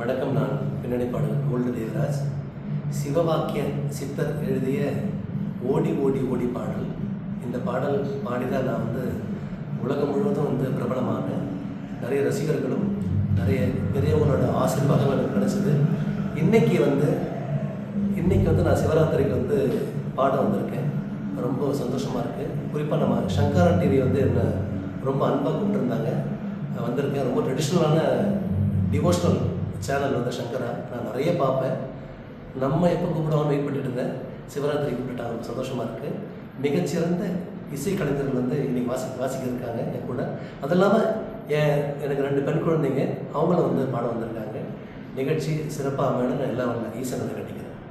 வணக்கம் நான் பின்னணி பாடல் கோல்டு தேவராஜ். சிவவாக்கிய சித்தர் எழுதிய ஓடி ஓடி ஓடி பாடல். இந்த பாடல் பாடிதான் நான் வந்து உலகம் முழுவதும் வந்து பிரபலமாக. நிறைய ரசிகர்களும் நிறைய பெரியவங்களோட ஆசீர்வாதம் எனக்கு கிடச்சிது. இன்னைக்கு வந்து இன்றைக்கி வந்து நான் சிவராத்திரிக்கு வந்து பாட வந்திருக்கேன். ரொம்ப சந்தோஷமாக இருக்குது குறிப்பாக நம்ம சங்கரா டிவி வந்து என்னை ரொம்ப அன்பாக கூப்பிட்டுருந்தாங்க வந்திருக்கேன். ரொம்ப ட்ரெடிஷ்னலான டிவோஷனல் சேனல் வந்து சங்கரா நான் நிறைய பார்ப்பேன். நம்ம எப்போ கூப்பிடுவாங்க வெயிட் பண்ணிட்டு இருந்தேன். சிவராத்திரி கூப்பிட்டுட்டாங்க சந்தோஷமாக இருக்குது மிகச்சிறந்த இசை கலைஞர்கள் வந்து இன்றைக்கி வாசி வாசிக்க இருக்காங்க என் கூட. அது இல்லாமல் என் எனக்கு ரெண்டு பெண் குழந்தைங்க அவங்களும் வந்து பாடம் வந்திருக்காங்க. நிகழ்ச்சி சிறப்பாக அமையணும்னு எல்லாம் வரல ஈசனை கட்டிக்கிறேன்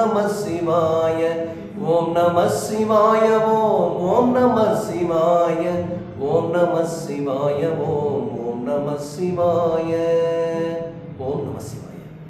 நம சிவாய ஓம் நம சிவாய ஓம் ஓம் நம சிவாய ஓம் நம சிவாய ஓம் ஓம் நம சிவாய ஓம் நம சிவாய